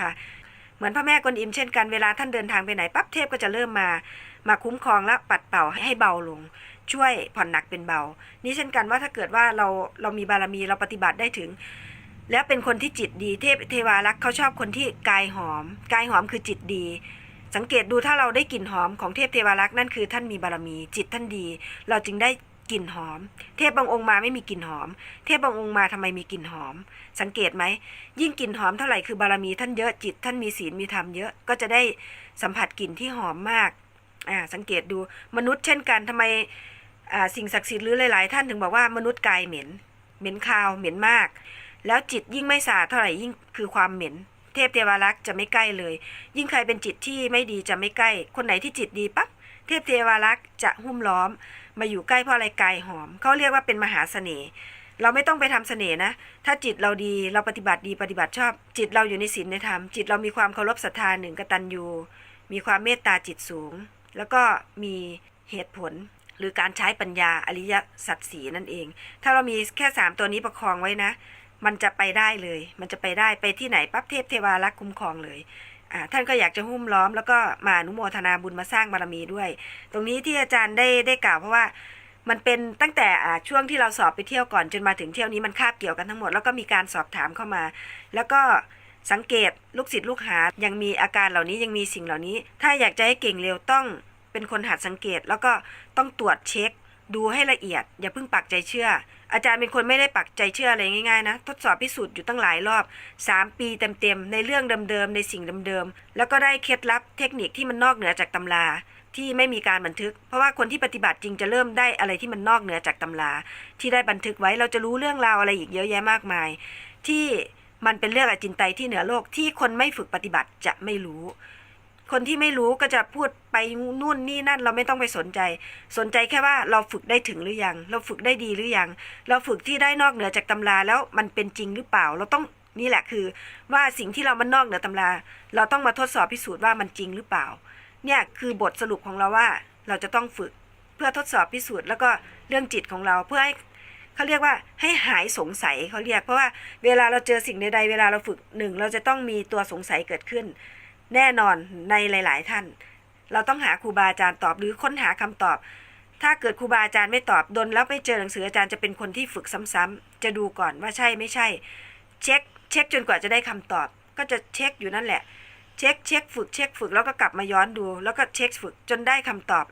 ค่ะ เหมือนพระแม่กวนอิมเช่นกันเวลาท่านเดินทางไปไหนปั๊บเทพก็จะเริ่มมา มาคุ้มครองและปัดเป่าให้เบาลง ช่วยผ่อนหนักเป็นเบา นี่เช่นกันว่าถ้าเกิดว่าเราเรามีบารมีเราปฏิบัติได้ถึง แล้วเป็นคนที่จิตดีเทพเทวารักษ์เขาชอบคนที่กายหอม กายหอมคือจิตดีสังเกตดูถ้าเราได้กลิ่นหอมของเทพเทวารักษ์นั่นคือท่านมีบารมีจิตท่านดี เราจึงได้ กลิ่นหอม เทพบางองค์มาไม่มีกลิ่นหอม เทพบางองค์มาทำไมมีกลิ่นหอม สังเกตไหม ยิ่งกลิ่นหอมเท่าไหร่คือบารมีท่านเยอะจิตท่านมีศีลมีธรรมเยอะก็จะได้สัมผัสกลิ่นที่หอมมากอ่าสังเกตดูมนุษย์เช่นกันทำไมอ่าสิ่งศักดิ์สิทธิ์หรือหลาย ๆ ท่านถึงบอกว่ามนุษย์กายเหม็น เหม็นคาวเหม็นมาก แล้วจิตยิ่งไม่สะอาดเท่าไหร่ยิ่งคือความเหม็นเทพเทวารักษ์จะไม่ใกล้เลย ยิ่งใครเป็นจิตที่ไม่ดีจะไม่ใกล้ คนไหนที่จิตดีปั๊บ เทพเทวารักษ์จะหุ้มล้อม มาอยู่ใกล้พราะอะไรกายหอม เขาเรียกว่าเป็นมหาเสน่ห์เราไม่ต้องไปทำเสน่ห์นะ ถ้าจิตเราดีเราปฏิบัติดีปฏิบัติชอบ จิตเราอยู่ในศีลในธรรม จิตเรามีความเคารพศรัทธาหนึ่งกตัญญูมีความเมตตาจิตสูง แล้วก็มีเหตุผลหรือการใช้ปัญญาอริยสัจสีนั่นเอง ถ้าเรามีแค่สามตัวนี้ประคองไว้นะ มันจะไปได้เลย มันจะไปได้ไปที่ไหนปั๊บเทพเทวารักษ์คุ้มครองเลย ท่านก็อยากจะหุ้มล้อม แล้วก็มาอนุโมทนาบุญมาสร้างบารมีด้วย ตรงนี้ที่อาจารย์ได้ได้กล่าวเพราะว่ามันเป็นตั้งแต่ช่วงที่เราสอบไปเที่ยวก่อนจนมาถึงเที่ยวนี้มันคาบเกี่ยวกันทั้งหมดแล้วก็มีการสอบถามเข้ามา แล้วก็สังเกตลูกศิษย์ลูกหายังมีอาการเหล่านี้ยังมีสิ่งเหล่านี้ ถ้าอยากจะให้เก่งเร็วต้องเป็นคนหัดสังเกต แล้วก็ต้องตรวจเช็ค ดูให้ละเอียด อย่าเพิ่งปักใจเชื่อ อาจารย์เป็นคนไม่ได้ปักใจเชื่ออะไรง่ายๆนะ ทดสอบพิสูจน์อยู่ตั้งหลายรอบ 3 ปีเต็มๆในเรื่องเดิมๆในสิ่งเดิมๆแล้วก็ได้เคล็ดลับเทคนิคที่มันนอกเหนือจากตำราที่ไม่มีการบันทึก เพราะว่าคนที่ปฏิบัติจริงจะเริ่มได้อะไรที่มันนอกเหนือจากตำรา ที่ได้บันทึกไว้เราจะรู้เรื่องราวอะไรอีกเยอะแยะมากมาย ที่มันเป็นเรื่องอจินไตยที่เหนือโลกที่คนไม่ฝึกปฏิบัติจะไม่รู้ คนที่ไม่รู้ก็จะพูดไปนู่นนี่นั่นเราไม่ต้องไปสนใจ สนใจแค่ว่าเราฝึกได้ถึงหรือยัง เราฝึกได้ดีหรือยัง เราฝึกที่ได้นอกเหนือจากตำราแล้วมันเป็นจริงหรือเปล่า เราต้องนี่แหละคือ ว่าสิ่งที่เรามันนอกเหนือตำรา เราต้องมาทดสอบพิสูจน์ว่ามันจริงหรือเปล่า เนี่ยคือบทสรุปของเราว่าเราจะต้องฝึกเพื่อทดสอบพิสูจน์แล้วก็เรื่องจิตของเราเพื่อให้เขาเรียกว่าให้หายสงสัยเขาเรียกเพราะว่าเวลาเราเจอสิ่งใดๆเวลาเราฝึกหนึ่งเราจะต้องมีตัวสงสัยเกิดขึ้น แน่นอนในหลาย ๆ ท่าน เราต้องหาครูบาอาจารย์ตอบหรือค้นหาคำตอบ ถ้าเกิดครูบาอาจารย์ไม่ตอบดนแล้วไม่เจอหนังสืออาจารย์จะเป็นคนที่ฝึกซ้ำๆจะดูก่อนว่าใช่ไม่ใช่ เช็ค เช็คจนกว่าจะได้คำตอบ ก็จะเช็คอยู่นั่นแหละ เช็คเช็คฝึกเช็คฝึกแล้วก็กลับมาย้อนดู แล้วก็เช็คฝึกจนได้คำตอบ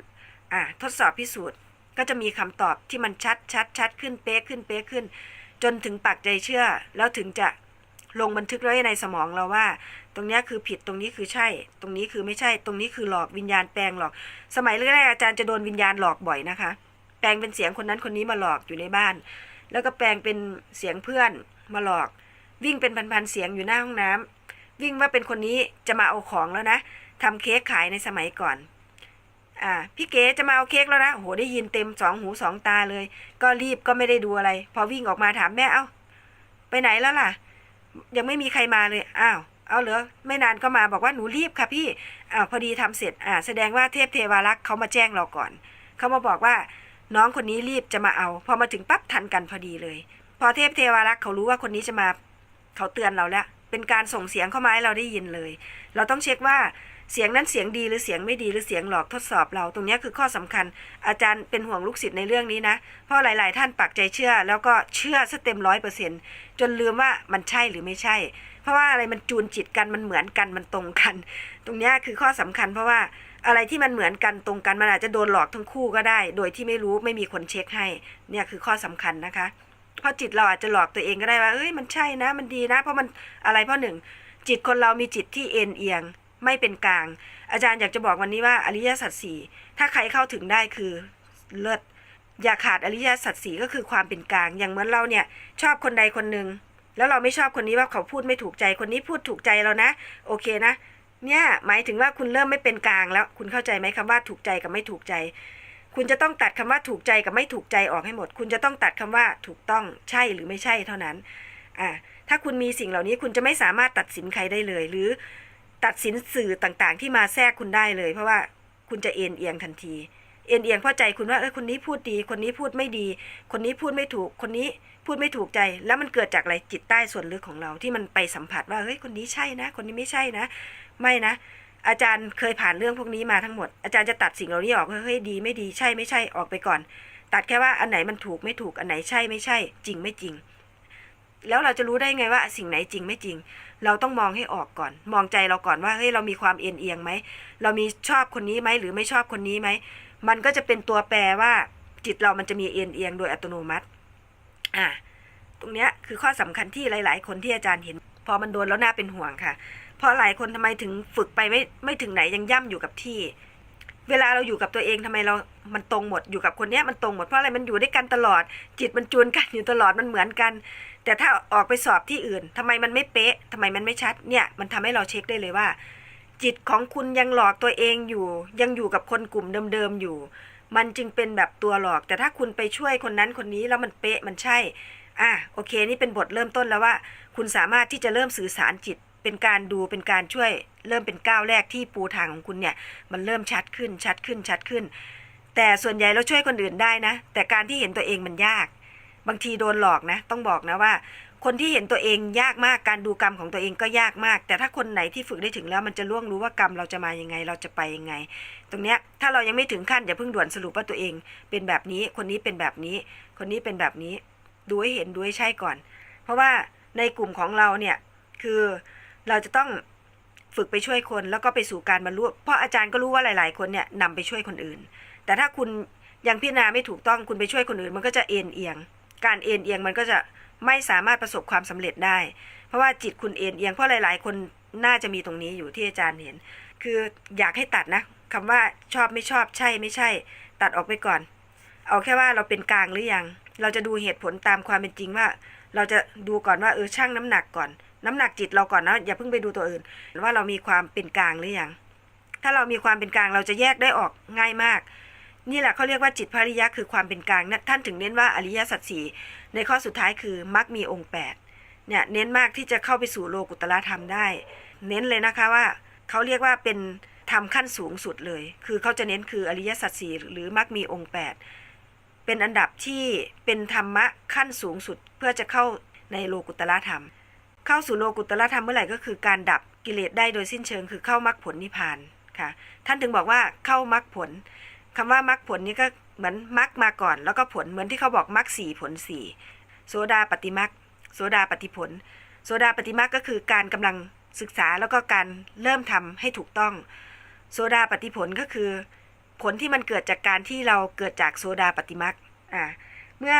อ่าทดสอบพิสูจน์ก็จะมีคำตอบที่มันชัดชัดชัดขึ้นเป๊ะขึ้นเป๊ะขึ้น จนถึงปักใจเชื่อ แล้วถึงจะลงบันทึกไว้ในสมองเราว่า ตรงนี้คือผิดตรงนี้คือใช่ ตรงนี้คือไม่ใช่ ตรงนี้คือหลอกวิญญาณแปลงหลอก สมัยแรกๆอาจารย์จะโดนวิญญาณหลอกบ่อยนะคะ แปลงเป็นเสียงคนนั้นคนนี้มาหลอกอยู่ในบ้าน แล้วก็แปลงเป็นเสียงเพื่อนมาหลอก วิ่งเป็นพันๆเสียงอยู่หน้าห้องน้ำวิ่งว่าเป็นคนนี้จะมาเอาของแล้วนะทำเค้กขายในสมัยก่อนอ่าพี่เก๋จะมาเอาเค้กแล้วนะโอ้โหได้ยินเต็มสองหูสองตาเลย ก็รีบก็ไม่ได้ดูอะไร พอวิ่งออกมาถามแม่เอ้าไปไหนแล้วล่ะ ยังไม่มีใครมาเลยอ้าว เอาเหรอไม่นานก็มาบอกว่าหนูรีบค่ะพี่อ้าพอดีทำเสร็จอ่าแสดงว่าเทพเทวารักษ์เขามาแจ้งเราก่อนเขามาบอกว่าน้องคนนี้รีบจะมาเอา พอมาถึงปั๊บทันกันพอดีเลย พอเทพเทวารักษ์เขารู้ว่าคนนี้จะมาเขาเตือนเราแล้ว เป็นการส่งเสียงเข้ามาให้เราได้ยินเลย เราต้องเช็คว่าเสียงนั้นเสียงดีหรือเสียงไม่ดีหรือเสียงหลอกทดสอบเรา ตรงนี้คือข้อสำคัญ อาจารย์เป็นห่วงลูกศิษย์ในเรื่องนี้นะ เพราะหลาย ๆ ท่านปักใจเชื่อ แล้วก็เชื่อซะเต็มร้อยเปอร์เซ็นจนลืมว่ามันใช่หรือไม่ใช่ เพราะว่าอะไรมันจูนจิตกันมันเหมือนกันมันตรงกัน ตรงนี้คือข้อสำคัญ เพราะว่าอะไรที่มันเหมือนกันตรงกันมันอาจจะโดนหลอกทั้งคู่ก็ได้ โดยที่ไม่รู้ไม่มีคนเช็คให้ เนี่ยคือข้อสำคัญนะคะ เพราะจิตเราอาจจะหลอกตัวเองก็ได้ว่าเอ้ยมันใช่นะมันดีนะ เพราะมันอะไรเพราะหนึ่งจิตคนเรามีจิตที่เอ็นเอียงไม่เป็นกลาง อาจารย์อยากจะบอกวันนี้ว่าอริยสัจสี่ถ้าใครเข้าถึงได้คือเลิศอย่าขาดอริยสัจสี่ก็คือความเป็นกลาง อย่างเหมือนเราเนี่ยชอบคนใดคนหนึ่ง แล้วเราไม่ชอบคนนี้ว่าเขาพูดไม่ถูกใจคนนี้พูดถูกใจเรานะ โอเคนะ เนี่ยหมายถึงว่าคุณเริ่มไม่เป็นกลางแล้ว คุณเข้าใจไหมคำว่าถูกใจกับไม่ถูกใจ คุณจะต้องตัดคำว่าถูกใจกับไม่ถูกใจออกให้หมด คุณจะต้องตัดคำว่าถูกต้องใช่หรือไม่ใช่เท่านั้นอ่าถ้าคุณมีสิ่งเหล่านี้คุณจะไม่สามารถตัดสินใครได้เลย หรือตัดสินสื่อต่างๆ ที่มาแทรกคุณได้เลย เพราะว่าคุณจะเอ็นเอียงทันที เอ็นเอียงเพราะใจคุณว่าเออคนนี้พูดดี คนนี้พูดไม่ดี คนนี้พูดไม่ถูก คนนี้พูดไม่ถูกใจ แล้วมันเกิดจากอะไรจิตใต้ส่วนลึกของเราที่มันไปสัมผัสว่าเฮ้ยคนนี้ใช่นะ คนนี้ไม่ใช่นะ ไม่นะ อาจารย์เคยผ่านเรื่องพวกนี้มาทั้งหมด อาจารย์จะตัดสิ่งเหล่านี้ออกเฮ้ยดีไม่ดีใช่ไม่ใช่ออกไปก่อน ตัดแค่ว่าอันไหนมันถูกไม่ถูกอันไหนใช่ไม่ใช่ จริงไม่จริง แล้วเราจะรู้ได้ไงว่าสิ่งไหนจริงไม่จริงเราต้องมองให้ออกก่อน มองใจเราก่อนว่าเฮ้ยเรามีความเอียงเอียงไหม เรามีชอบคนนี้ไหมหรือไม่ชอบคนนี้ไหม มันก็จะเป็นตัวแปรว่าจิตเรามันจะมีเอียงเอียงโดยอัตโนมัติ อ่า ตรงเนี้ยคือข้อสำคัญที่หลาย ๆ คนที่อาจารย์เห็น พอมันโดนแล้วน่าเป็นห่วงค่ะ เพราะหลายคนทำไมถึงฝึกไปไม่ไม่ถึงไหนยังย่ำอยู่กับที่ เวลาเราอยู่กับตัวเองทำไมเรา มันตรงหมดอยู่กับคนเนี้ยมันตรงหมดเพราะอะไรมันอยู่ด้วยกันตลอด จิตมันจูนกันอยู่ตลอดมันเหมือนกัน แต่ถ้าออกไปสอบที่อื่นทำไมมันไม่เป๊ะทำไมมันไม่ชัดเนี่ยมันทำให้เราเช็คได้เลยว่า จิตของคุณยังหลอกตัวเองอยู่ ยังอยู่กับคนกลุ่มเดิมๆอยู่ มันจึงเป็นแบบตัวหลอก แต่ถ้าคุณไปช่วยคนนั้นคนนี้แล้วมันเป๊ะมันใช่ อะโอเค นี่เป็นบทเริ่มต้นแล้วว่า คุณสามารถที่จะเริ่มสื่อสารจิต เป็นการดูเป็นการช่วย เริ่มเป็นก้าวแรกที่ปูทางของคุณเนี่ย มันเริ่มชัดขึ้นชัดขึ้นชัดขึ้น แต่ส่วนใหญ่เราช่วยคนอื่นได้นะ แต่การที่เห็นตัวเองมันยาก บางทีโดนหลอกนะ ต้องบอกนะว่า คนที่เห็นตัวเองยากมากการดูกรรมของตัวเองก็ยากมาก แต่ถ้าคนไหนที่ฝึกได้ถึงแล้วมันจะล่วงรู้ว่ากรรมเราจะมายังไง เราจะไปยังไง ตรงเนี้ยถ้าเรายังไม่ถึงขั้นอย่าเพิ่งด่วนสรุปว่าตัวเอง เป็นแบบนี้คนนี้เป็นแบบนี้ คนนี้เป็นแบบนี้ ดูให้เห็นดูให้ใช่ก่อน เพราะว่าในกลุ่มของเราเนี่ยคือเราจะต้องฝึกไปช่วยคนแล้วก็ไปสู่การบรรลุเพราะอาจารย์ก็รู้ว่าหลาย ๆ คนเนี่ยนำไปช่วยคนอื่น แต่ถ้าคุณยังพิจารณาไม่ถูกต้องคุณไปช่วยคนอื่น มันก็จะเอ็นเอียง การเอ็นเอียงมันก็จะ ไม่สามารถประสบความสำเร็จได้ เพราะว่าจิตคุณเอ็นเอียงเพราะหลาย ๆ คนน่าจะมีตรงนี้อยู่ที่อาจารย์เห็น คืออยากให้ตัดนะคำว่าชอบไม่ชอบใช่ไม่ใช่ ตัดออกไปก่อน เอาแค่ว่าเราเป็นกลางหรือยัง เราจะดูเหตุผลตามความเป็นจริงว่า เราจะดูก่อนว่าเออช่างน้ำหนักก่อน น้ำหนักจิตเราก่อนนะอย่าเพิ่งไปดูตัวอื่น ว่าเรามีความเป็นกลางหรือยังถ้าเรามีความเป็นกลางเราจะแยกได้ออกง่ายมาก นี่แหละเขาเรียกว่าจิตภริยะคือความเป็นกลางนะท่านถึงเน้นว่าอริยสัจสี่ในข้อสุดท้ายคือมักมีองค์แปดเนี่ยเน้นมากที่จะเข้าไปสู่โลกุตละธรรมได้ เน้นเลยนะคะว่าเขาเรียกว่าเป็นธรรมขั้นสูงสุดเลย คือเขาจะเน้นคืออริยสัจสี่หรือมักมีองค์แปดเป็นอันดับที่เป็นธรรมะขั้นสูงสุดเพื่อจะเข้าในโลกุตละธรรม เข้าสู่โลกุตละธรรมเมื่อไหร่ก็คือการดับกิเลสได้โดยสิ้นเชิงคือเข้ามรรคผลนิพพานค่ะ ท่านถึงบอกว่าเข้ามรรคผล คำว่ามรรคผลนี้ก็เหมือนมรรคมาก่อน แล้วก็ผลเหมือนที่เขาบอกมรรคสี่ผลสี่โสดาปฏิมรรคโสดาปฏิผลโสดาปฏิมรรคก็คือการกำลังศึกษาแล้วก็การเริ่มทำให้ถูกต้องโสดาปฏิผลก็คือ ผลที่มันเกิดจากการที่เราเกิดจากโสดาปฏิมักอ่าเมื่อ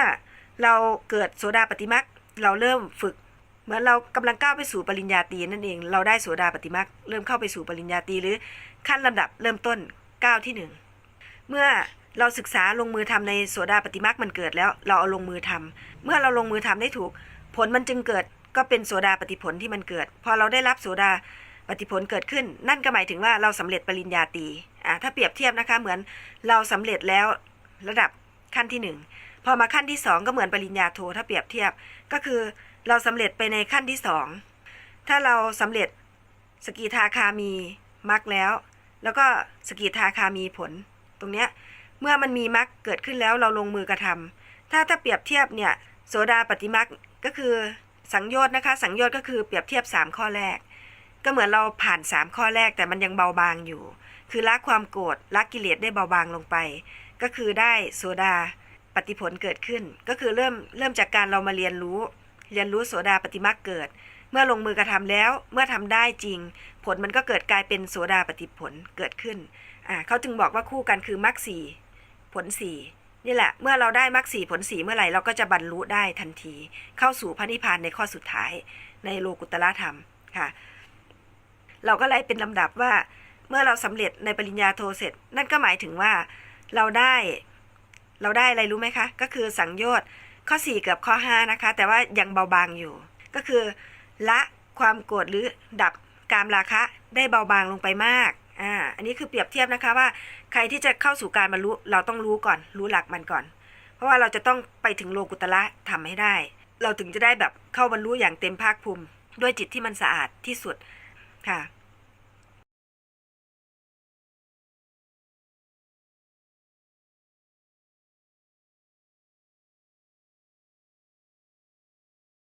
เราเกิดโสดาปฏิมักเราเริ่มฝึกเหมือนเรากำลังก้าวไปสู่ปริญญาตรีนั่นเอง เราได้โสดาปฏิมักเริ่มเข้าไปสู่ปริญญาตรีหรือขั้นลำดับเริ่มต้นก้าวที่หนึ่ง เมื่อเราศึกษาลงมือทำในโสดาปฏิมักมันเกิดแล้ว เราเอาลงมือทำเมื่อเราลงมือทำได้ถูก ผลมันจึงเกิดก็เป็นโสดาปฏิผลที่มันเกิด พอเราได้รับโสดาปฏิผลเกิดขึ้น นั่นก็หมายถึงว่าเราสำเร็จปริญญาตรีอ่าถ้าเปรียบเทียบนะคะเหมือนเราสำเร็จแล้วระดับขั้นที่หนึ่งพอมาขั้นที่สองก็เหมือนปริญญาโทถ้าเปรียบเทียบก็คือเราสำเร็จไปในขั้นที่สองถ้าเราสำเร็จสกิทาคามีมรรคแล้ว แล้วก็สกิทาคามีผล ตรงเนี้ยเมื่อมันมีมรรคเกิดขึ้นแล้วเราลงมือกระทำถ้าถ้าเปรียบเทียบเนี่ยโสดาปฏิมรรคก็คือสังโยชน์นะคะสังโยชน์ก็คือเปรียบเทียบสามข้อแรก ก็เหมือนเราผ่านสามข้อแรกแต่มันยังเบาบางอยู่ คือละความโกรธละกิเลสได้เบาบางลงไป ก็คือได้โสดาปฏิผลเกิดขึ้น ก็คือเริ่มเริ่มจากการเรามาเรียนรู้ เรียนรู้โสดาปฏิมาเกิด เมื่อลงมือกระทำแล้วเมื่อทำได้จริง ผลมันก็เกิดกลายเป็นโสดาปฏิผลเกิดขึ้น อ่าเขาจึงบอกว่าคู่กันคือมรรคสี่ผลสี่นี่แหละ เมื่อเราได้มรรคสี่ผลสี่เมื่อไหร่เราก็จะบรรลุได้ทันที เข้าสู่พระนิพพานในข้อสุดท้ายในโลกุตละธรรมค่ะ เราก็ไล่เป็นลำดับว่า เมื่อเราสำเร็จในปริญญาโทเสร็จ นั่นก็หมายถึงว่าเราได้ เราได้อะไรรู้ไหมคะ ก็คือสังโยชน์ข้อ4กับข้อ5นะคะ แต่ว่ายังเบาบางอยู่ ก็คือ ละความโกรธหรือดับกามราคะได้เบาบางลงไปมาก อ่า อันนี้คือเปรียบเทียบนะคะว่าใครที่จะเข้าสู่การบรรลุเราต้องรู้ก่อน รู้หลักมันก่อน เพราะว่าเราจะต้องไปถึงโลกุตละทำให้ได้ เราถึงจะได้แบบเข้าบรรลุอย่างเต็มภาคภูมิ ด้วยจิตที่มันสะอาดที่สุดค่ะ